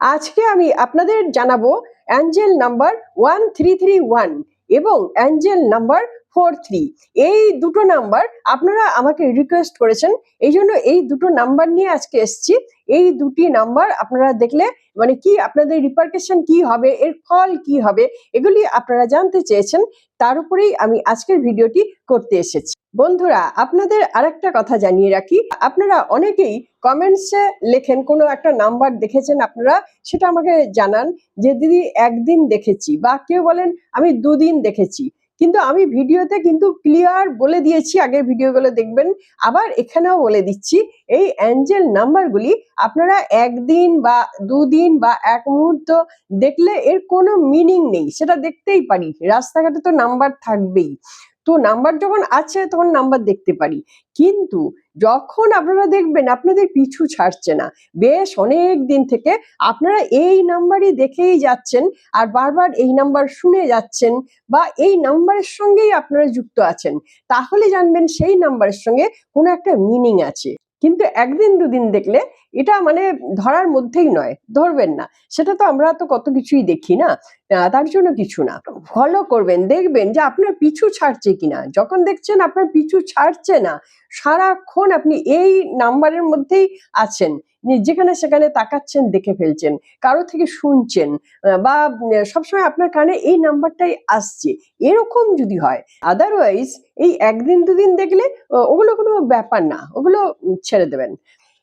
আজকে আমি আপনাদের জানাব angel number one three three one এবং অ্যাঞ্জেল নাম্বার ফোর থ্রি। এই দুটো নাম্বার আপনারা আমাকে রিকোয়েস্ট করেছেন, এই জন্য এই দুটো নাম্বার নিয়ে আজকে এসেছি। এই দুটি নাম্বার আপনারা দেখলে মানে কি আপনাদের রিপার্কেশন কি হবে, এর ফল কি হবে, এগুলি আপনারা জানতে চেয়েছেন, তার উপরেই আমি আজকের ভিডিওটি করতে এসেছি। বন্ধুরা, আপনাদের আরেকটা কথা জানিয়ে রাখি। আপনারা অনেকেই কমেন্টসে লেখেন, কোনো একটা নাম্বার দেখেছেন আপনারা, সেটা আমাকে জানান যে, দিদি, একদিন দেখেছি। বা কেউ বলেন, আমি দুদিন দেখেছি। কিন্তু আমি ভিডিওতে কিন্তু ক্লিয়ার বলে দিয়েছি, আগের ভিডিওগুলো দেখবেন। আবার এখানেও বলে দিচ্ছি, এই অ্যাঞ্জেল নাম্বারগুলি আপনারা একদিন বা দুদিন বা এক মুহূর্ত দেখলে এর কোনো মিনিং নেই। সেটা দেখতেই পারি। রাস্তাঘাটে তো নাম্বার থাকবেই। তো নাম্বার যখন আছে তখন নাম্বার দেখতে পারি। কিন্তু যখন আপনারা দেখবেন আপনাদের পিছু ছাড়ছে না, বেশ অনেক দিন থেকে আপনারা এই নাম্বারই দেখেই যাচ্ছেন আর বারবার এই নাম্বার শুনে যাচ্ছেন বা এই নাম্বারের সঙ্গেই আপনারা যুক্ত আছেন। তাহলে জানবেন সেই নাম্বারের সঙ্গে কোনো একটা মিনিং আছে। কিন্তু একদিন দুদিন দেখলে এটা মানে ধরার মধ্যেই নয়, ধরবেন না। সেটা তো আমরা তো কত কিছুই দেখি না তার জন্য কিছু না। ফলো করবেন, দেখবেন যে আপনার পিছু ছাড়ছে কিনা। যখন দেখছেন আপনার পিছু ছাড়ছে না, সারাক্ষণ আপনি এই নাম্বারের মধ্যেই আছেন। যেখানে সেখানে তাকাচ্ছেন, দেখে ফেলছেন, কারও থেকে শুনছেন বা সবসময় আপনার কানে এই নাম্বারটাই আসছে। এরকম যদি হয় আদারওয়াইজ এই একদিন, দুদিন দেখলে ওগুলো কোনো ব্যাপার না, ওগুলো ছেড়ে দেবেন।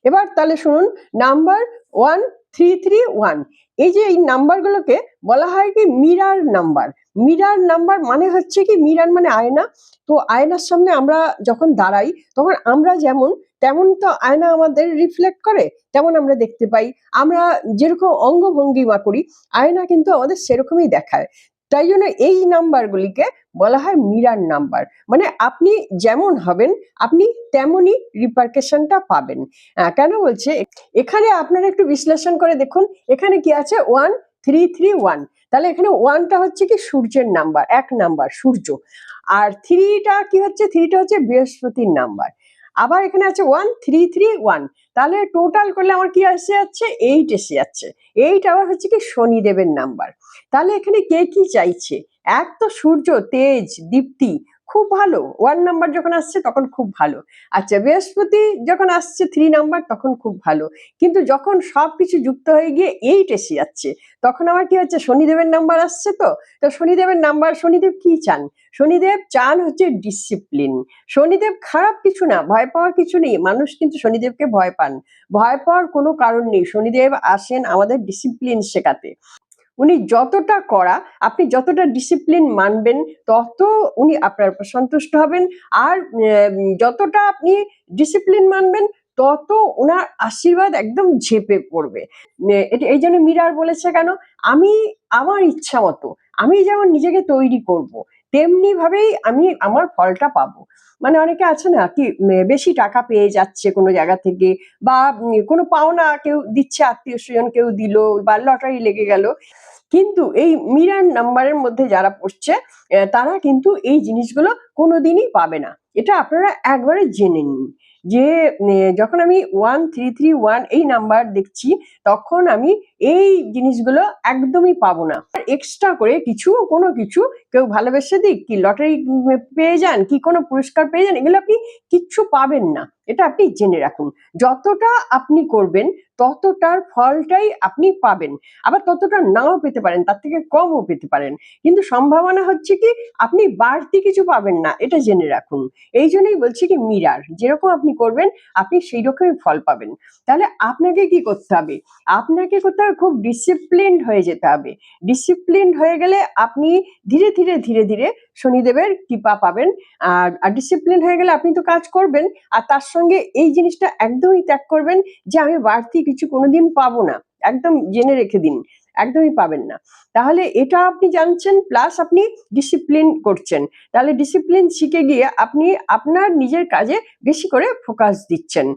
এবার তাহলে শুনুন number one three three one এই যে এই নাম্বারগুলোকে বলা হয় কি মিরার নাম্বার মিরার নাম্বার মানে হচ্ছে কি, মিরার মানে আয়না। তো আয়নার সামনে আমরা যখন দাঁড়াই, তখন আমরা যেমন, তেমন তো আয়না আমাদের রিফ্লেক্ট করে, তেমন আমরা দেখতে পাই। আমরা যেরকম অঙ্গভঙ্গিমা করি, আয়না কিন্তু আমাদের সেরকমই দেখায়। তাই জন্য এই নাম্বারগুলিকে বলা হয় মিরার নাম্বার। মানে আপনি যেমন হবেন, আপনি তেমনই রিপার্কেশনটা পাবেন। কেন বলছে? এখানে আপনারা একটু বিশ্লেষণ করে দেখুন। এখানে কি আছে? ওয়ান থ্রি থ্রি ওয়ান তাহলে এখানে ওয়ানটা হচ্ছে কি সূর্যের নাম্বার এক নাম্বার সূর্য। আর থ্রিটা কি হচ্ছে? থ্রিটা হচ্ছে বৃহস্পতির নাম্বার আবার এখানে আছে ওয়ান থ্রি থ্রি ওয়ান তাহলে টোটাল করলে আমার কি এসে যাচ্ছে? এইট এসে যাচ্ছে। এইট আবার হচ্ছে কি শনিদেবের নাম্বার তাহলে এখানে কে কি চাইছে? এক তো সূর্য, তেজ, দীপ্তি। খুব ভালো। ওয়ান নাম্বার যখন আসছে তখন খুব ভালো। আচ্ছা বৃহস্পতি যখন আসছে থ্রি নাম্বার তখন খুব ভালো। কিন্তু যখন সব কিছু যুক্ত হয়ে গিয়ে এইট এসে যাচ্ছে, তখন আমার কি হচ্ছে? শনিদেবের নাম্বার আসছে তো? তো শনিদেবের নাম্বার শনিদেব কি চান? শনিদেব চান হচ্ছে ডিসিপ্লিন শনিদেব খারাপ কিছু না, ভয় পাওয়ার কিছু নেই। মানুষ কিন্তু শনিদেবকে ভয় পান। ভয় পাওয়ার কোনো কারণ নেই। শনিদেব আসেন আমাদের ডিসিপ্লিন শেখাতে। উনি যতটা করা আপনি যতটা ডিসিপ্লিন মানবেন, তত উনি আপনার উপর সন্তুষ্ট হবেন। আর যতটা আপনি ডিসিপ্লিন মানবেন, তত ওনার আশীর্বাদ একদম ঝেপে পড়বে। এটা, এই জন্য মিরার বলেছে কেন, আমি আমার ইচ্ছা মতো, আমি যেমন নিজেকে তৈরি করব তেমনি ভাবেই আমি আমার ফলটা পাবো। মানে অনেকে আছে না কি বেশি টাকা পেয়ে যাচ্ছে কোনো জায়গা থেকে বা কোনো পাওনা কেউ দিচ্ছে, আত্মীয় স্বজন কেউ দিল বা লটারি লেগে গেল। কিন্তু এই মিরার নাম্বারের মধ্যে যারা পড়ছে তারা কিন্তু এই জিনিসগুলো কোনোদিনই পাবে না। এটা আপনারা একবারে জেনে নিন যে যখন আমি ওয়ান থ্রি থ্রি ওয়ান এই নাম্বার দেখছি, তখন আমি এই জিনিসগুলো একদমই পাবো না। এক্সট্রা করে কিছু, কোনো কিছু কেউ ভালোবেসে দিক, কি লটারি পেয়ে যান, কি কোনো পুরস্কার পেয়ে যান, এগুলো আপনি কিচ্ছু পাবেন না। এটা আপনি জেনে রাখুন। যতটা আপনি করবেন, ততটার ফলটাই আপনি পাবেন। আবার ততটা নাও পেতে পারেন, তার থেকে কমও পেতে পারেন। কিন্তু সম্ভাবনা হচ্ছে কি, আপনি বাড়তি কিছু পাবেন না, এটা জেনে রাখুন। এই জন্যই বলছি কি, মিরার, যেরকম আপনি করবেন, আপনি সেই রকমই ফল পাবেন। তাহলে আপনাকে কি করতে হবে? আপনাকে করতে হবে খুব ডিসিপ্লিনড হয়ে যেতে হবে। ডিসিপ্লিনড হয়ে গেলে আপনি ধীরে ধীরে ধীরে ধীরে শনিদেবের কৃপা পাবেন। আর আর ডিসিপ্লিন হয়ে গেলে আপনি তো কাজ করবেন। আর তার সঙ্গে এই জিনিসটা একদমই ত্যাগ করবেন যে, আমি বাড়তি কিছু কোনোদিন পাবো না। একদম জেনে রেখে দিন। একদমই পাবেন না। তাহলে এটা আপনি জানছেন প্লাস আপনি ডিসিপ্লিন করছেন। তাহলে ডিসিপ্লিন শিখে গিয়ে আপনি আপনার নিজের কাজে বেশি করে ফোকাস দিচ্ছেন।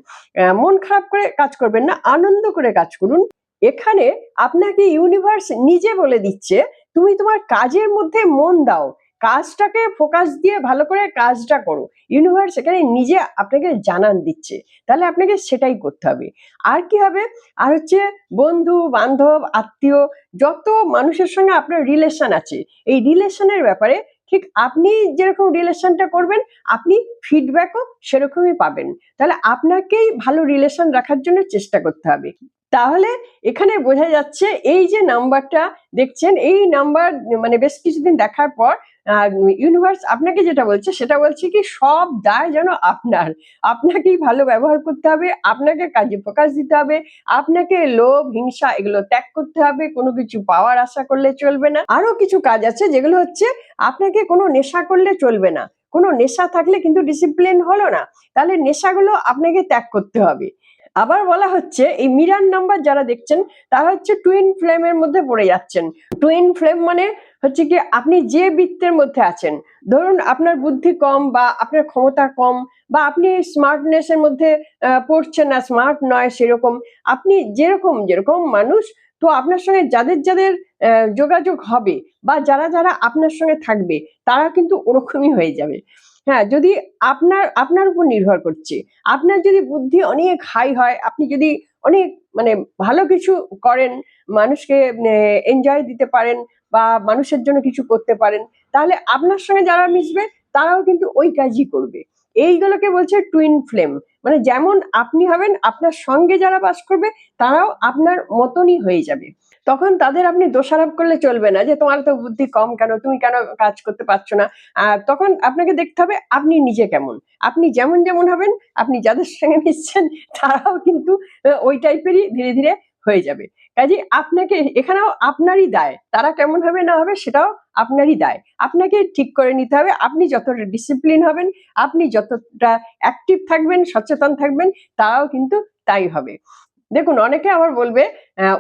মন খারাপ করে কাজ করবেন না, আনন্দ করে কাজ করুন। এখানে আপনাকে ইউনিভার্স নিজে বলে দিচ্ছে, তুমি তোমার কাজের মধ্যে মন দাও, কাজটাকে ফোকাস দিয়ে ভালো করে কাজটা করো। ইউনিভার্স এখানে নিজে আপনাকে জানান দিচ্ছে, তাহলে আপনাকে সেটাই করতে হবে। আর কি হবে? আর হচ্ছে বন্ধু, বান্ধব, আত্মীয়, যত মানুষের সঙ্গে আপনার রিলেশন আছে, এই রিলেশনের ব্যাপারে ঠিক আপনি যেরকম রিলেশনটা করবেন, আপনি ফিডব্যাকও সেরকমই পাবেন। তাহলে আপনাকেই ভালো রিলেশন রাখার জন্য চেষ্টা করতে হবে। তাহলে এখানে বোঝা যাচ্ছে এই যে নাম্বারটা দেখছেন, এই নাম্বার মানে বেশ কিছুদিন দেখার পর ইউনিভার্স আপনাকে যেটা বলছে সেটা বলছে কি সব দায় যেন আপনার। আপনাকেই ভালো ব্যবহার করতে হবে, আপনাকে কাজে প্রকাশ দিতে হবে, আপনাকে লোভ, হিংসা এগুলো ত্যাগ করতে হবে, কোনো কিছু পাওয়ার আশা করলে চলবে না। আরও কিছু কাজ আছে যেগুলো হচ্ছে আপনাকে কোনো নেশা করলে চলবে না। কোনো নেশা থাকলে কিন্তু ডিসিপ্লিন হলো না। তাহলে নেশাগুলো আপনাকে ত্যাগ করতে হবে। আবার বলা হচ্ছে, এই মিরার নাম্বার যারা দেখছেন, তারা হচ্ছে টুইন ফ্লেমের মধ্যে পড়ে যাচ্ছেন। টুইন ফ্লেম মানে হচ্ছে কি, আপনি যে বৃত্তের মধ্যে আছেন, ধরুন আপনার বুদ্ধি কম বা আপনার ক্ষমতা কম বা আপনি স্মার্টনেসের মধ্যে পড়ছেন না স্মার্ট নয় সেরকম, আপনি যেরকম যেরকম মানুষ, তো আপনার সঙ্গে যাদের যাদের যোগাযোগ হবে বা যারা যারা আপনার সঙ্গে থাকবে, তারা কিন্তু ওরকমই হয়ে যাবে। হ্যাঁ যদি আপনার আপনার উপর নির্ভর করছে। আপনার যদি বুদ্ধি অনেক হাই হয়, আপনি যদি অনেক মানে ভালো কিছু করেন, মানুষকে এনজয় দিতে পারেন বা মানুষের জন্য কিছু করতে পারেন, তাহলে আপনার সঙ্গে যারা মিশবে, তারাও কিন্তু ওই কাজই করবে। এইগুলোকে বলছে টুইন ফ্লেম মানে যেমন আপনি হবেন, আপনার সঙ্গে যারা বাস করবে, তারাও আপনার মতনই হয়ে যাবে। তখন তাদের আপনি দোষারোপ করলে চলবে না যে তোমার তো বুদ্ধি কম কেন? তুমি কেন কাজ করতে পারছ না? তখন আপনাকে দেখতে হবে আপনি নিজে কেমন? আপনি যেমন যেমন হবেন, আপনি যাদের সঙ্গে মিশছেন তারাও কিন্তু ওই টাইপেরই ধীরে ধীরে হয়ে যাবে। কাজে আপনাকে এখানেও আপনারই দায়, তারা কেমন হবে না হবে সেটাও আপনারই দায়। আপনাকে ঠিক করে নিতে হবে, আপনি যতটা ডিসিপ্লিন হবেন, আপনি যতটা অ্যাক্টিভ থাকবেন, সচেতন থাকবেন তারাও কিন্তু তাই হবে। দেখুন, অনেকে আবার বলবে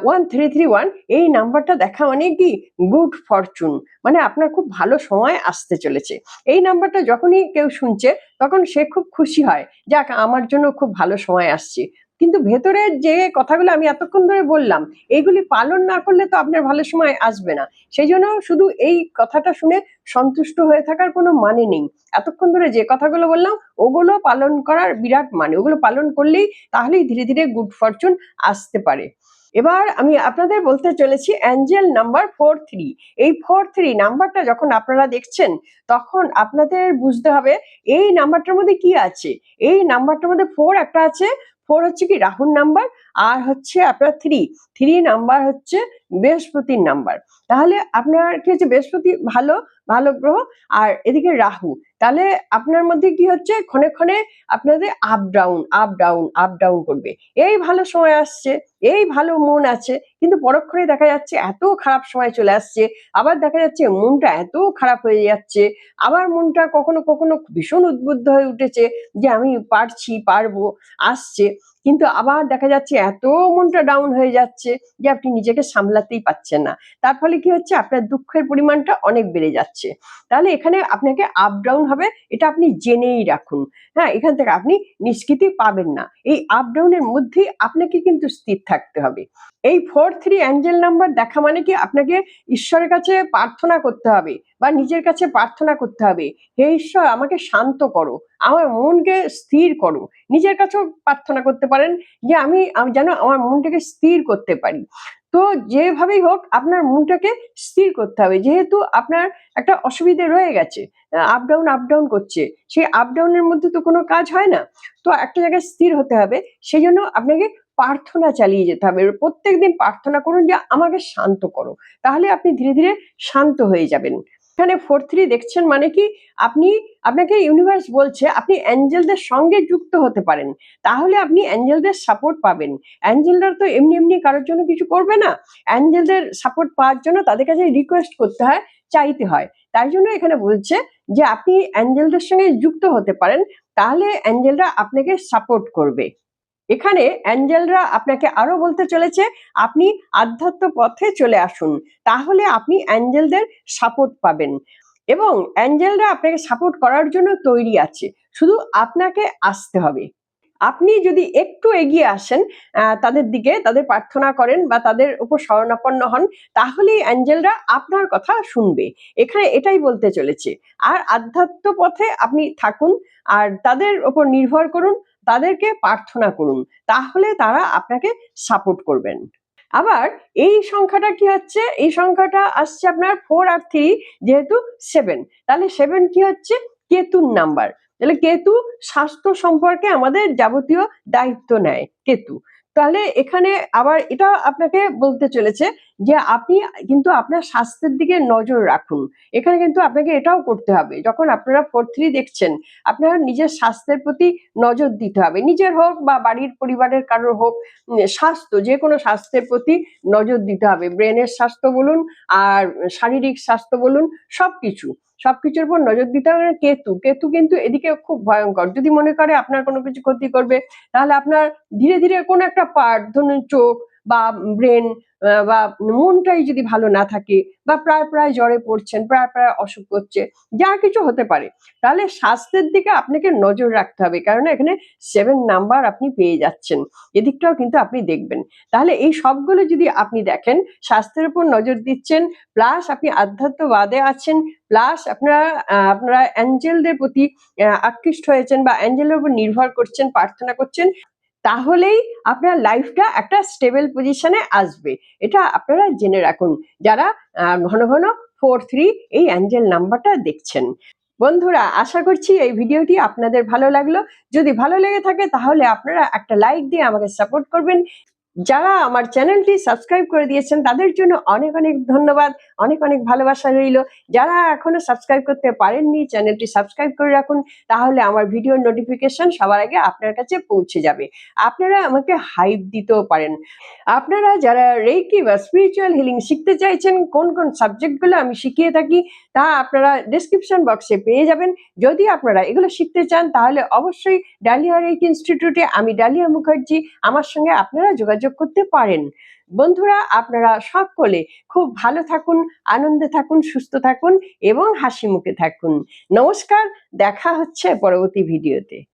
ওয়ান থ্রি থ্রি ওয়ান এই নাম্বারটা দেখা মানে কি? গুড ফরচুন মানে আপনার খুব ভালো সময় আসতে চলেছে। এই নাম্বারটা যখনই কেউ শুনছে, তখন সে খুব খুশি হয়, যাক, আমার জন্য খুব ভালো সময় আসছে। কিন্তু ভেতরের যে কথাগুলো আমি এতক্ষণ ধরে বললাম এইগুলি পালন না করলে তো আপনার ভালো সময় আসবে না। সেই জন্য শুধু এই কথাটা শুনে সন্তুষ্ট হয়ে থাকার কোনো মানে নেই। এতক্ষণ ধরে যে কথাগুলো বললাম, ওগুলো পালন করার বিরাট মানে। ওগুলো পালন করলেই তাহলেই ধীরে ধীরে গুড ফরচুন আসতে পারে। এবার আমি আপনাদের বলতে চলেছি অ্যাঞ্জেল নাম্বার ফোর থ্রি এই ফোর থ্রি নাম্বারটা যখন আপনারা দেখছেন, তখন আপনাদের বুঝতে হবে, এই নাম্বারটার মধ্যে কি আছে? এই নাম্বারটার মধ্যে ফোর একটা আছে ফোর হচ্ছে কি রাহুর নাম্বার আর হচ্ছে আপনার থ্রি থ্রি নাম্বার হচ্ছে বৃহস্পতির নাম্বার তাহলে আপনার কি হচ্ছে বৃহস্পতি ভালো? ভালো গ্রহ আর এদিকে রাহু। তাহলে আপনার মধ্যে কি হচ্ছে? ক্ষণে ক্ষণে আপনাদের up down up down up down করবে। এই ভালো সময় আসছে, এই ভালো মন আছে, কিন্তু পরক্ষণে দেখা যাচ্ছে এত খারাপ সময় চলে আসছে, আবার দেখা যাচ্ছে মনটা এত খারাপ হয়ে যাচ্ছে, আবার মনটা কখনো কখনো ভীষণ উদ্বুদ্ধ হয়ে উঠেছে যে আমি পারছি, পারব, আসছে। কিন্তু আবার দেখা যাচ্ছে এত মনটা ডাউন হয়ে যাচ্ছে যে আপনি নিজেকে সামলাতেই পাচ্ছেন না। তার ফলে কি হচ্ছে? আপনার দুঃখের পরিমাণটা অনেক বেড়ে যাচ্ছে। তাহলে এখানে আপনাকে আপ ডাউন হবে, এটা আপনি জেনেই রাখুন। হ্যাঁ এখান থেকে আপনি নিষ্কৃতি পাবেন না। এই আপ ডাউনের মধ্যেই আপনাকে কিন্তু স্থির থাকতে হবে। এই ফোর থ্রি অ্যাঞ্জেল নাম্বার দেখা মানে কি আপনাকে ঈশ্বরের কাছে প্রার্থনা করতে হবে। বা নিজের কাছে প্রার্থনা করতে হবে, হে ঈশ্বর, আমাকে শান্ত করো, আমার মনকে স্থির করো। নিজের কাছেও প্রার্থনা করতে পারেন যে আমি যেন আমার মনটাকে স্থির করতে পারি। তো যেভাবেই হোক, আপনার মনটাকে স্থির করতে হবে। যেহেতু আপনার একটা অসুবিধে রয়ে গেছে আপ ডাউন আপ ডাউন করছে, সেই আপ ডাউনের মধ্যে তো কোনো কাজ হয় না। তো একটা জায়গায় স্থির হতে হবে, সেই জন্য আপনাকে প্রার্থনা চালিয়ে যেতে হবে। প্রত্যেকদিন প্রার্থনা করুন যে আমাকে শান্ত করো। তাহলে আপনি ধীরে ধীরে শান্ত হয়ে যাবেন। এখানে ফোর থ্রি দেখছেন মানে কি আপনি, আপনাকে ইউনিভার্স বলছে আপনি অ্যাঞ্জেলদের সঙ্গে যুক্ত হতে পারেন। তাহলে আপনি অ্যাঞ্জেলদের সাপোর্ট পাবেন। অ্যাঞ্জেলরা তো এমনি এমনি কারোর জন্য কিছু করবে না। অ্যাঞ্জেলদের সাপোর্ট পাওয়ার জন্য তাদের কাছে রিকোয়েস্ট করতে হয়, চাইতে হয়। তাই জন্য এখানে বলছে যে আপনি অ্যাঞ্জেলদের সঙ্গে যুক্ত হতে পারেন, তাহলে অ্যাঞ্জেলরা আপনাকে সাপোর্ট করবে। এখানে অ্যাঞ্জেলরা আপনাকে আরও বলতে চলেছে, আপনি আধ্যাত্ম পথে চলে আসুন, তাহলে আপনি অ্যাঞ্জেলদের সাপোর্ট পাবেন। এবং অ্যাঞ্জেলরা আপনাকে সাপোর্ট করার জন্য তৈরি আছে, শুধু আপনাকে আসতে হবে। আপনি যদি একটু এগিয়ে আসেন তাদের দিকে, তাদের প্রার্থনা করেন বা তাদের উপর শরণাপন্ন হন, তাহলেই অ্যাঞ্জেলরা আপনার কথা শুনবে। এখানে এটাই বলতে চলেছে, আর আধ্যাত্ম পথে আপনি থাকুন, আর তাদের উপর নির্ভর করুন তাদেরকে প্রার্থনা করুন, তাহলে তারা আপনাকে সাপোর্ট করবেন। আবার এই সংখ্যাটা কি হচ্ছে? এই সংখ্যাটা আসছে আপনার ফোর আর থ্রি যেহেতু সেভেন তাহলে সেভেন কি হচ্ছে? কেতুর নাম্বার তাহলে কেতু স্বাস্থ্য সম্পর্কে আমাদের যাবতীয় দায়িত্ব নেয়, কেতু। তাহলে এখানে আবার এটা আপনাকে বলতে চলেছে যে আপনি কিন্তু আপনার স্বাস্থ্যের দিকে নজর রাখুন। এখানে কিন্তু আপনাকে এটাও করতে হবে, যখন আপনারা ফোর থ্রি দেখছেন, আপনার নিজের স্বাস্থ্যের প্রতি নজর দিতে হবে। নিজের হোক বা বাড়ির পরিবারের কারোর হোক স্বাস্থ্য, যে কোনো স্বাস্থ্যের প্রতি নজর দিতে হবে। ব্রেনের স্বাস্থ্য বলুন, আর শারীরিক স্বাস্থ্য বলুন, সবকিছু। সবকিছুর উপর নজর দিতে হবে। কেতু কেতু কিন্তু এদিকে খুব ভয়ঙ্কর। যদি মনে করে আপনার কোনো কিছু ক্ষতি করবে, তাহলে আপনার ধীরে ধীরে কোনো একটা পার্ট ধরুন চোখ বা ব্রেন বা মনটাই যদি ভালো না থাকে বা প্রায় প্রায় জ্বরে পড়ছেন, প্রায় প্রায় অসুখ করছে যা কিছু হতে পারে। তাহলে স্বাস্থ্যের দিকে আপনাকে নজর রাখতে হবে কারণ এখানে সেভেন নাম্বার আপনি পেয়ে যাচ্ছেন। এদিকটাও কিন্তু আপনি দেখবেন। তাহলে এই সবগুলো যদি আপনি দেখেন, স্বাস্থ্যের উপর নজর দিচ্ছেন প্লাস আপনি আধ্যাত্মবাদে আছেন প্লাস আপনারা আপনারা অ্যাঞ্জেলদের প্রতি আকৃষ্ট হয়েছেন বা অ্যাঞ্জেলের উপর নির্ভর করছেন, প্রার্থনা করছেন তাহলেই আপনার লাইফটা একটা স্টেবল পজিশনে আসবে। এটা আপনারা জেনে রাখুন। যারা ঘন ঘন ফোর থ্রি এই অ্যাঞ্জেল নাম্বারটা দেখছেন। বন্ধুরা, আশা করছি এই ভিডিওটি আপনাদের ভালো লাগল। যদি ভালো লেগে থাকে তাহলে আপনারা একটা লাইক দিয়ে আমাকে সাপোর্ট করবেন। যারা আমার চ্যানেলটি সাবস্ক্রাইব করে দিয়েছেন, তাদের জন্য অনেক অনেক ধন্যবাদ, অনেক অনেক ভালোবাসা রইল। যারা এখনও সাবস্ক্রাইব করতে পারেননি, চ্যানেলটি সাবস্ক্রাইব করে রাখুন, তাহলে আমার ভিডিওর নোটিফিকেশন সবার আগে আপনার কাছে পৌঁছে যাবে। আপনারা আমাকে হাইপ দিতেও পারেন। আপনারা যারা রেকি বা স্পিরিচুয়াল হিলিং শিখতে চাইছেন, কোন কোন সাবজেক্টগুলো আমি শিখিয়ে থাকি, তা আপনারা ডিসক্রিপশন বক্সে পেয়ে যাবেন। যদি আপনারা এগুলো শিখতে চান, তাহলে অবশ্যই ডালিয়া রেক ইনস্টিটিউটে আমি ডালিয়া মুখার্জি, আমার সঙ্গে আপনারা যোগাযোগ করতে পারেন। বন্ধুরা, আপনারা সকলে খুব ভালো থাকুন, আনন্দে থাকুন, সুস্থ থাকুন এবং হাসি মুখে থাকুন। নমস্কার, দেখা হচ্ছে পরবর্তী ভিডিওতে।